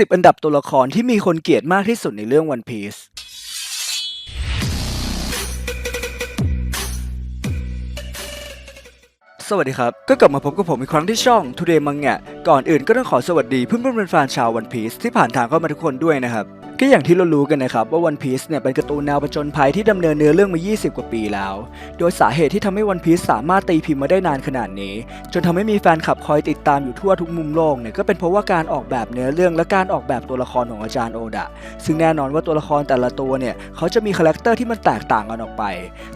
10 อันดับตัวละครที่มีคนเกลียดมากที่สุดในเรื่อง One Piece สวัสดีครับ ก็กลับมาพบกับผมอีกครั้งที่ช่อง Today Manga ก่อนอื่นก็ต้องขอสวัสดีเพื่อนเพื่อนแฟนชาว One Piece ที่ผ่านทางเข้ามาทุกคนด้วยนะครับ ก็อย่างที่เรารู้กันนะครับว่า One Piece เนี่ยเป็นการ์ตูนแนวผจญภัยที่ดำเนินเนื้อเรื่องมา 20 กว่าปีแล้ว โดยสาเหตุที่ทำให้ One Piece สามารถตีพิมพ์มาได้นานขนาดนี้ จนทำให้มีแฟนคลับคอยติดตามอยู่ทั่วทุกมุมโลกเนี่ยก็เป็นเพราะว่าการออกแบบเนื้อเรื่องและการออกแบบตัวละครของอาจารย์โอดะ ซึ่งแน่นอนว่าตัวละครแต่ละตัวเนี่ยเขาจะมีคาแรคเตอร์ที่มันแตกต่างกันออกไป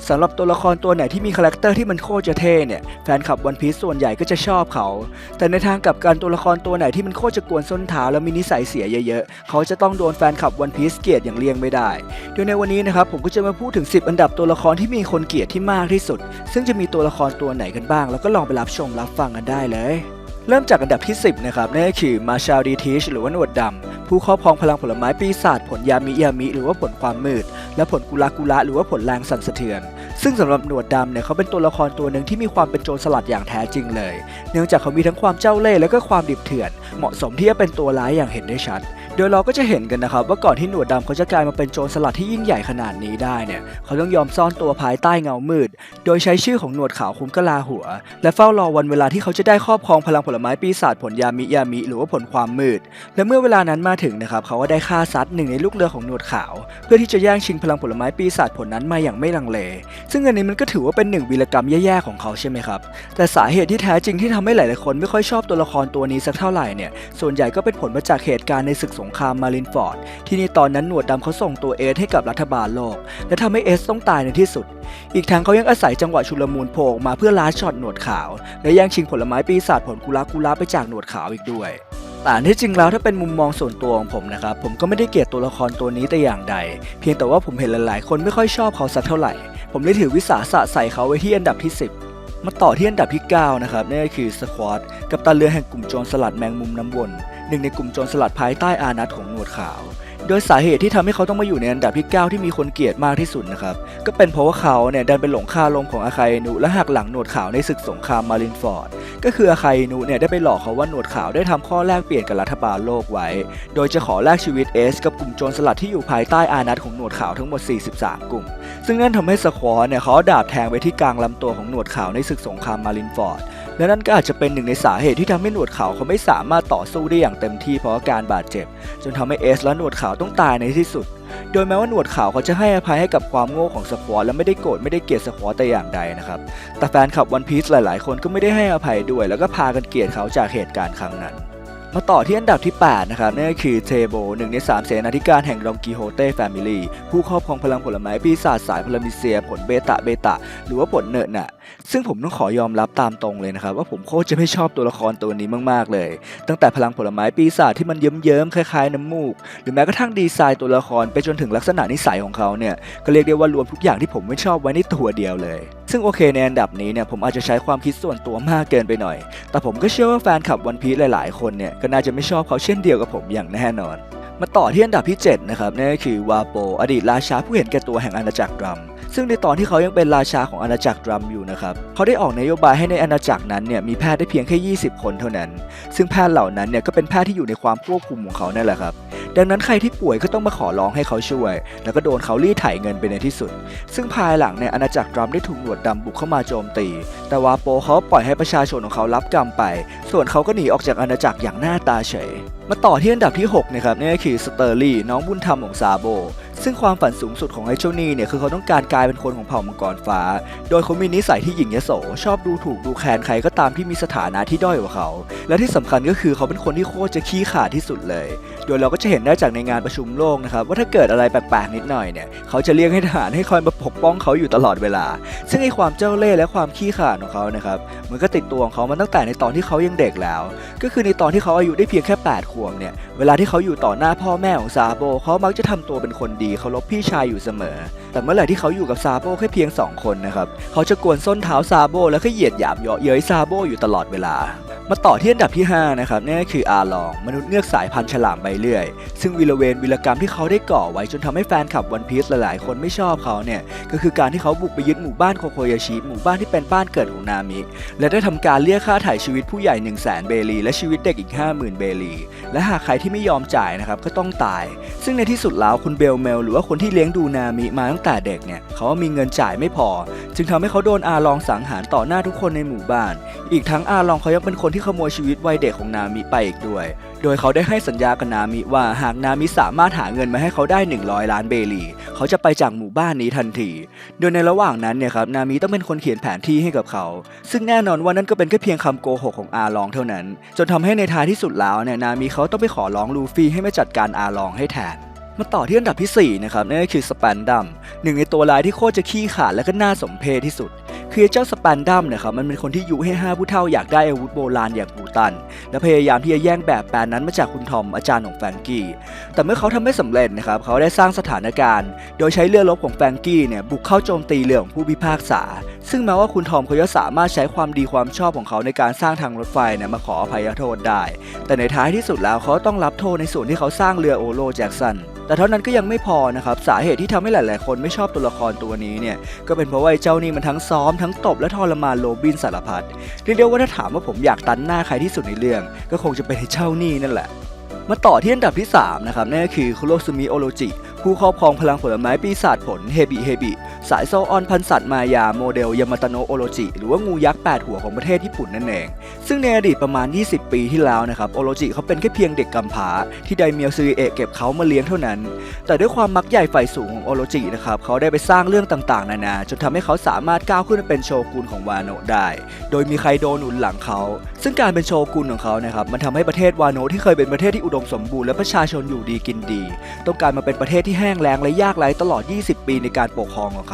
สำหรับตัวละครตัวไหนที่มีคาแรคเตอร์ที่มันโคตรจะเท่เนี่ยแฟนคลับ One Piece ส่วนใหญ่ก็จะชอบเขา แต่ในทางกลับกันตัวละครตัวไหนที่มันโคตรจะกวนส้นเท้าแล้วมีนิสัยเสียเยอะๆเขาจะต้องโดนแฟนคลับ One Piece เกลียดอย่างเลี่ยงไม่ได้ โดยในวันนี้นะครับผมก็จะมาพูดถึง 10 อันดับตัวละครที่มีคนเกลียดที่มากที่สุด ซึ่งจะมีตัวละครตัวไหนกันบ้าง แล้วก็ลองไปรับชมรับฟังกันได้เลยเริ่มจากอันดับที่ 10 นะครับนั่นก็คือมาชาลดีทิชหรือว่าหนวดดำ ผู้ครอบครองพลังผลไม้ปีศาจผลยามิยามิ หรือว่าผลความมืด และผลกุลากุละหรือว่าผลแรงสั่นสะเทือน ซึ่งสำหรับหนวดดำเนี่ยเขาเป็นตัวละครตัวหนึ่งที่มีความเป็นโจรสลัดอย่างแท้จริงเลย เนื่องจากเขามีทั้งความเจ้าเล่ห์และก็ความดิบเถื่อน เหมาะสมที่จะเป็นตัวร้ายอย่างเห็นได้ชัด โดยเราก็จะเห็นกันนะครับ ว่าก่อนที่หนวดดำเขาจะกลายมาเป็นโจรสลัดที่ยิ่งใหญ่ขนาดนี้ได้เนี่ย เขาต้องยอมซ่อนตัวภายใต้เงามืด โดยใช้ชื่อของหนวดขาวคุ้มกะลาหัว และเฝ้ารอวันเวลาที่เขาจะได้ครอบครองพลังผลไม้ปีศาจผลยามิยามิหรือว่าผลความมืด และเมื่อเวลานั้นมาถึงนะครับเขาก็ได้ฆ่าซัดหนึ่งในลูกเรือของหนวดขาว เพื่อที่จะแย่งชิงพลังผลไม้ปีศาจผลนั้นมาอย่างไม่ลังเล ซึ่งอันนี้มันก็ถือว่าเป็นหนึ่งวีรกรรมแย่ๆของเขาใช่ไหมครับแต่สาเหตุที่แท้จริงที่ทำให้หลายๆคนไม่ค่อยชอบตัวละครตัวนี้สักเท่าไหร่เนี่ยส่วนใหญ่ก็เป็นผลมาจากเหตุการณ์ในศึกสงครามมารินฟอร์ด ที่ในตอนนั้นหนวดดำเขาส่งตัวเอสให้กับรัฐบาลโลก และทำให้เอสต้องตายในที่สุด อีกทั้งเขายังอาศัยจังหวะชุลมุนโผล่มาเพื่อล้าช็อตหนวดขาว และแย่งชิงผลไม้ปีศาจผลกุลากุลาไปจากหนวดขาวอีกด้วยแต่อันที่จริงแล้วถ้าเป็นมุมมองส่วนตัวของผมนะครับผมก็ไม่ได้เกลียดตัวละครตัวนี้แต่อย่างใด เพียงแต่ว่าผมเห็นหลาย ๆ คนไม่ค่อยชอบเขาสักเท่าไหร่ ผมเลยถือวิสาสะใส่เขาไว้ที่อันดับที่ 10 มาต่อที่อันดับที่ 9 นะครับนั่นก็คือสควอตกับตันเรือแห่งกลุ่มโจรสลัดแมงมุมน้ำวน หนึ่งในกลุ่มโจรสลัดภายใต้อานัตของหนวดขาว โดยสาเหตุที่ทำให้เขาต้องมาอยู่ในอันดับที่ 9 ที่มีคนเกลียดมากที่สุดนะครับ ก็เป็นเพราะว่าเขาเนี่ยดันไปหลงคาลมของอาคาเอนุและหักหลังหนวดขาวในศึกสงครามมารินฟอร์ด ก็คืออาคาเอนุเนี่ยได้ไปหลอกเขาว่าหนวดขาวได้ทำข้อแลกเปลี่ยนกับรัฐบาลโลกไว้ โดยจะขอแลกชีวิตเอสกับกลุ่มโจรสลัดที่อยู่ภายใต้อานัตของหนวดขาวทั้งหมด 43 กลุ่ม ซึ่งนั่นทำให้สควอเนี่ยเขาเอาดาบแทงไปที่กลางลำตัวของหนวดขาวในศึกสงครามมารินฟอร์ด และนั่นก็อาจจะเป็นหนึ่งในสาเหตุที่ทำให้หนวดขาวเขาไม่สามารถต่อสู้ได้อย่างเต็มที่เพราะอาการบาดเจ็บ จนทำให้เอสและหนวดขาวต้องตายในที่สุด โดยแม้ว่าหนวดขาวเขาจะให้อภัยให้กับความโง่ของสควอตและไม่ได้โกรธไม่ได้เกลียดสควอตแต่อย่างใดนะครับ แต่แฟนคลับวันพีซหลาย ๆ คนก็ไม่ได้ให้อภัยด้วย แล้วก็พากันเกลียดเขาจากเหตุการณ์ครั้งนั้น มาต่อที่อันดับที่ 8 นะครับนั่นก็คือเทโบหนึ่งใน 3 เสนาธิการแห่งดองกิโฮเต้แฟมิลี่ผู้ครอบครองพลังผลไม้ปีศาจสายพลามิเซีย ผลเบตะเบตะหรือว่าผลเนิร์ดน่ะซึ่งผมต้องขอยอมรับตามตรงเลยนะครับ ว่าผมโคตรจะไม่ชอบตัวละครตัวนี้มากๆเลย ตั้งแต่พลังผลไม้ปีศาจที่มันเยิ้มๆคล้ายๆน้ำมูก หรือแม้กระทั่งดีไซน์ตัวละครไปจนถึงลักษณะนิสัยของเขาเนี่ยก็เรียกได้ว่ารวมทุกอย่างที่ผมไม่ชอบไว้ในตัวเดียวเลย ซึ่งโอเคในอันดับนี้เนี่ยผมอาจจะใช้ความคิดส่วนตัวมากเกินไปหน่อย แต่ผมก็เชื่อว่าแฟนคลับวันพีซหลาย ๆ คนเนี่ยก็น่าจะไม่ชอบเขาเช่นเดียวกับผมอย่างแน่นอน มาต่อที่อันดับที่ 7 นะครับนั่นก็คือวาโป อดีตราชาผู้เห็นแก่ตัวแห่งอาณาจักรดรัม ซึ่งในตอนที่เขายังเป็นราชาของอาณาจักรดรัมอยู่นะครับเขาได้ออกนโยบายให้ในอาณาจักรนั้นเนี่ยมีแพทย์ได้เพียงแค่ 20 คนเท่านั้น ซึ่งแพทย์เหล่านั้นเนี่ยก็เป็นแพทย์ที่อยู่ในความควบคุมของเขานั่นแหละครับดังนั้นใครที่ป่วยก็ต้องมาขอร้องให้เขาช่วย แล้วก็โดนเขารีดไถเงินไปในที่สุด ซึ่งภายหลังเนี่ยอาณาจักรดรัมได้ถูกหนวดดำบุกเข้ามาโจมตี แต่วาโปเขาปล่อยให้ประชาชนของเขารับกรรมไป ส่วนเขาก็หนีออกจากอาณาจักรอย่างหน้าตาเฉยมาต่อที่อันดับที่ 6 นะครับนี่ก็คือสเตอร์ลี่น้องบุญธรรมของซาโบ ซึ่งความฝันสูงสุดของไอ้เจ้านี่เนี่ยคือเขาต้องการกลายเป็นคนของเผ่ามังกรฟ้า โดยเขามีนิสัยที่หยิ่งยโส ชอบดูถูกดูแคลนใครก็ตามที่มีสถานะที่ด้อยกว่าเขา และที่สำคัญก็คือเขาเป็นคนที่โคตรจะขี้ขลาดที่สุดเลย โดยเราก็จะเห็นได้จากในงานประชุมโลกนะครับว่าถ้าเกิดอะไรแปลกๆนิดหน่อยเนี่ยเขาจะเรียกให้ทหารให้คอยมาปกป้องเขาอยู่ตลอดเวลา ซึ่งไอ้ความเจ้าเล่ห์และความขี้ขลาดของเขานะครับมันก็ติดตัวของเขามาตั้งแต่ในตอนที่เขายังเด็กแล้ว ก็คือในตอนที่เขาอายุได้เพียงแค่8ขวบเนี่ยเวลาที่เขาอยู่ต่อหน้าพ่อแม่ของซาโบเขามักจะทำตัวเป็นคนดีเคารพพี่ชายอยู่เสมอ แต่เมื่อไหร่ที่เขาอยู่กับซาโบแค่เพียง 2 คนนะครับ เขาจะกวนส้นเท้าซาโบแล้วก็เหยียดหยามเยาะเย้ยซาโบอยู่ตลอดเวลา มาต่อที่อันดับที่ 5 นะครับนั่นก็คืออาลอง มนุษย์เงือกสายพันธุ์ฉลามใบเลื่อย ซึ่งวีรเวนวีรกรรมที่เขาได้ก่อไว้จนทำให้แฟนคลับวันพีซหลายๆ คนไม่ชอบเขาเนี่ยก็คือการที่เขาบุกไปยึดหมู่บ้านโคโคยาชิหมู่บ้านที่เป็นบ้านเกิดของนามิ และได้ทำการเรียกค่าถ่ายชีวิตผู้ใหญ่1 0 0 0 0แสนเบลีและชีวิตเด็กอีก 50,000 เบลีและหากใครที่ไม่ยอมจ่ายนะครับก็ต้องตาย ซึ่งในที่สุดแล้วคุณเบลเมลหรือว่าคนที่เลี้ยงดูนามิมาตั้งแต่เด็กเนี่ยเขามีเงินจ่ายไม่พอ จึงทำให้เขาโดนอาลองสังหารต่อหน้าทุกคนในหมู่บ้าน อีกทั้งอาลองเขายังเป็นคนที่ขโมยชีวิตวัยเด็กของนามิไปอีกด้วย โดยเขาได้ให้สัญญากับนามิว่าหากนามิสามารถหาเงินมาให้เขาได้ 100 ล้านเบลี เขาจะไปจากหมู่บ้านนี้ทันที โดยในระหว่างนั้นเนี่ยครับนามิต้องเป็นคนเขียนแผนที่ให้กับเขา ซึ่งแน่นอนว่านั่นก็เป็นแค่เพียงคำโกหกของอาลองเท่านั้น จนทำให้ในท้ายที่สุดแล้วเนี่ยนามิเขาต้องไปขอร้องลูฟี่ให้มาจัดการอาลองให้แทน มาต่อที่อันดับที่ 4 นะครับ นั่นก็คือสแปนดัมหนึ่งในตัวร้ายที่โคตรจะขี้ขาดและก็น่าสมเพชที่สุด คือเจ้าสแปนดัมนี่ยครับมันเป็นคนที่ยุให้ห้าผู้เฒ่าอยากได้อาวุธโบราณอย่างบูตัน และพยายามที่จะแย่งแบบแปลนนั้นมาจากคุณทอมอาจารย์ของแฟรงกี้ แต่เมื่อเขาทำไม่สำเร็จนะครับเขาได้สร้างสถานการณ์ โดยใช้เรือรบของแฟรงกี้เนี่ยบุกเข้าโจมตีเรือของผู้พิพากษา ซึ่งแม้ว่าคุณทอมเขาจะสามารถใช้ความดีความชอบของเขาในการสร้างทางรถไฟเนี่ยมาขออภัยโทษได้ แต่ในท้ายที่สุดแล้วเขาต้องรับโทษในส่วนที่เขาสร้างเรือโอโลแจ็กสัน แต่เท่านั้นก็ยังไม่พอนะครับสาเหตุที่ทำให้หลาย ๆ คนไม่ชอบตัวละครตัวนี้เนี่ยก็เป็นเพราะว่าเจ้านี่มันทั้งซ้อมทั้งตบและทรมานโรบินสารพัดเรียกได้ว่าถ้าถามว่าผมอยากตันหน้าใครที่สุดในเรื่อง ก็คงจะเป็นเจ้านี่นั่นแหละมาต่อที่อันดับที่ 3 นะครับนั่นก็คือคุโรซุมิโอโรจิ ผู้ครอบครองพลังผลไม้ปีศาจผลเฮบิเฮบิ สายโซออนพันสัตว์มายาโมเดลยามาตโนโอโรจิหรือว่างูยักษ์ 8 หัวของประเทศญี่ปุ่นนั่นเอง ซึ่งในอดีตประมาณ 20 ปีที่แล้วนะครับโอโรจิเขาเป็นแค่เพียงเด็กกำพร้าที่ไดเมียวซือเอะเก็บเขามาเลี้ยงเท่านั้น แต่ด้วยความมักใหญ่ไฟสูงของโอโรจินะครับเขาได้ไปสร้างเรื่องต่างๆ นานา จนทำให้เขาสามารถก้าวขึ้นมาเป็นโชกุนของวาโนะได้ โดยมีใครโดนหนุนหลังเขา ซึ่งการเป็นโชกุนของเขานะครับมันทำให้ประเทศวาโนะที่เคยเป็นประเทศที่อุดมสมบูรณ์และประชาชนอยู่ดีกินดี ต้องการมาเป็นประเทศที่แห้งแล้งและยากไร้ตลอด 20 ปีในการปกครองของเขา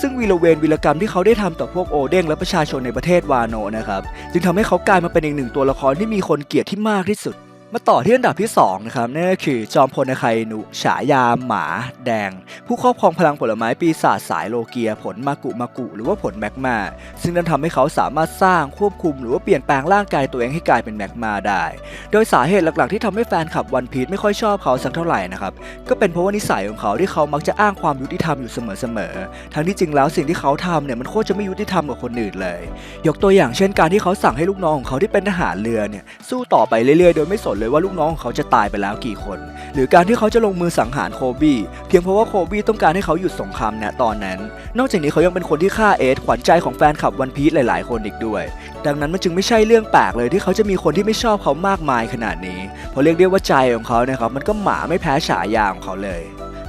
ซึ่งวีรเวรวีรกรรมที่เขาได้ทำต่อพวกโอเด้งและประชาชนในประเทศวาโนนะครับ จึงทำให้เขากลายมาเป็นอีกหนึ่งตัวละครที่มีคนเกลียดที่มากที่สุด มาต่อที่อันดับที่2นะครับนั่นก็คือจอมพลนคายนุฉายาหมาแดง ผู้ครอบครองพลังผลไม้ปีศาจสายโลเกีย ผลมากุมากุ หรือว่าผลแมกมา ซึ่งนั่นทำให้เขาสามารถสร้างควบคุม หรือว่าเปลี่ยนแปลงร่างกายตัวเองให้กลายเป็นแมกมาได้ โดยสาเหตุหลักๆ ที่ทำให้แฟนคลับวันพีชไม่ค่อยชอบเขาสักเท่าไหร่นะครับก็เป็นเพราะว่านิสัยของเขาที่เขามักจะอ้างความยุติธรรมอยู่เสมอๆทั้งที่จริงแล้วสิ่งที่เขาทำเนี่ยมันโคตรจะไม่ยุติธรรมกับคนอื่นเลย ยกตัวอย่างเช่น การที่เขาสั่งให้ลูกน้องของเขาที่เป็นทหารเรือเนี่ยสู้ต่อไปเรื่อยๆ โดยไม่สนเลยว่าลูกน้องของเขาจะตายไปแล้วกี่คน หรือการที่เขาจะลงมือสังหารโคบี้เพียงเพราะว่าโคบี้ต้องการให้เขาหยุดสงครามณตอนนั้น นอกจากนี้เขายังเป็นคนที่ฆ่าเอสขวัญใจของแฟนคลับวันพีชหลาย ๆ คนอีกด้วย ดังนั้นมันจึงไม่ใช่เรื่องแปลกเลยที่เขาจะมีคนที่ไม่ชอบเขามากมายขนาดนี้เพราะเรียกได้ว่าใจของเขาเนี่ยครับมันก็หมาไม่แพ้ฉายาของเขาเลย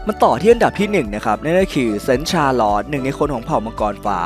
มันต่อที่อันดับที่1นะครับนั่นก็คือเซนชาลอดหนึ่งในคนของเผ่ามังกรฟ้า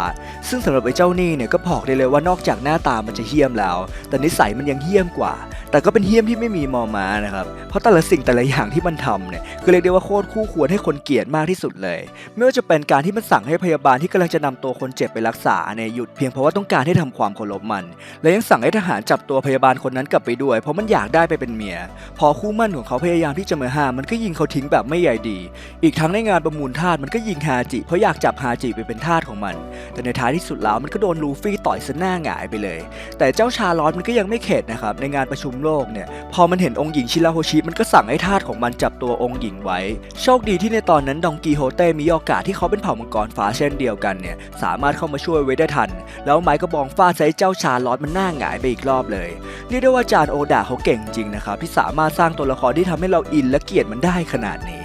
ซึ่งสำหรับไอ้เจ้านี่เนี่ยก็บอกได้เลยว่านอกจากหน้าตามันจะเหี้ยมแล้ว แต่นิสัยมันยังเหี้ยมกว่า แต่ก็เป็นเหี้ยมที่ไม่มีมอมานะครับ เพราะแต่ละสิ่งแต่ละอย่างที่มันทำเนี่ยคือเรียกได้ว่าโคตรคู่ควรให้คนเกลียดมากที่สุดเลย ไม่ว่าจะเป็นการที่มันสั่งให้พยาบาลที่กำลังจะนำตัวคนเจ็บไปรักษาเนี่ยหยุดเพียงเพราะว่าต้องการให้ทำความเคารพมัน และยังสั่งให้ทหารจับตัวพยาบาลคนนั้นกลับไปด้วย เพราะมันอยากได้ไปเป็นเมีย พอคู่มั่นของเขาพยายามที่จะมาห้ามมันก็ยิงเขาทิ้งแบบไม่ใยดี อีกทั้งในงานประมูลทาสมันก็ยิงฮาจิ เพราะอยากจับฮาจิไปเป็นทาสของมัน แต่ในท้ายที่สุดแล้วมันก็โดนลูฟี่ต่อยซะหน้าหงายไปเลย แต่เจ้าชาลอตมันก็ยังไม่เข็ดนะครับในงานประชุมโลกเนี่ย พอมันเห็นองค์หญิงชิราโฮชิมันก็สั่งให้ทาสของมันจับตัวองค์หญิงไว้ โชคดีที่ในตอนนั้นดองกีโฮเต้มีโอกาสที่เขาเป็นเผ่ามังกรฟ้าเช่นเดียวกันเนี่ยสามารถเข้ามาช่วยไว้ได้ทัน แล้วไม้กระบองฟาดใส่เจ้าชาลอตมันหน้าหงายไปอีกรอบเลยเรียกได้ว่าจานโอดาเขาเก่งจริงนะครับที่สามารถสร้างตัวละครที่ทำให้เราอินและเกลียดมันได้ขนาดนี้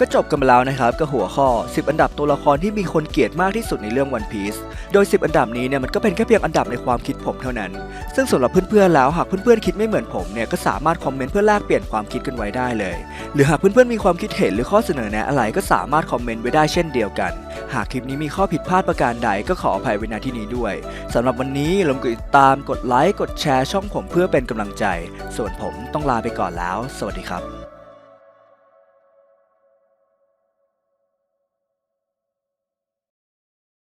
ก็จบกันไปแล้วนะครับกับหัวข้อ 10 อันดับตัวละครที่มีคนเกลียดมากที่สุดในเรื่อง One Piece โดย 10 อันดับนี้เนี่ยมันก็เป็นแค่เพียงอันดับในความคิดผมเท่านั้น ซึ่งสำหรับเพื่อนๆแล้วหากเพื่อนๆคิดไม่เหมือนผมเนี่ยก็สามารถคอมเมนต์เพื่อแลกเปลี่ยนความคิดกันไว้ได้เลย หรือหากเพื่อนๆมีความคิดเห็นหรือข้อเสนอแนะอะไรก็สามารถคอมเมนต์ไว้ได้เช่นเดียวกัน หากคลิปนี้มีข้อผิดพลาดประการใดก็ขออภัยไว้ณที่นี้ด้วยสำหรับวันนี้ลมกดติดตามกดไลค์กดแชร์ช่องผมเพื่อเป็นกำลังใจ ส่วนผมต้องลาไปก่อนแล้ว สวัสดีครับ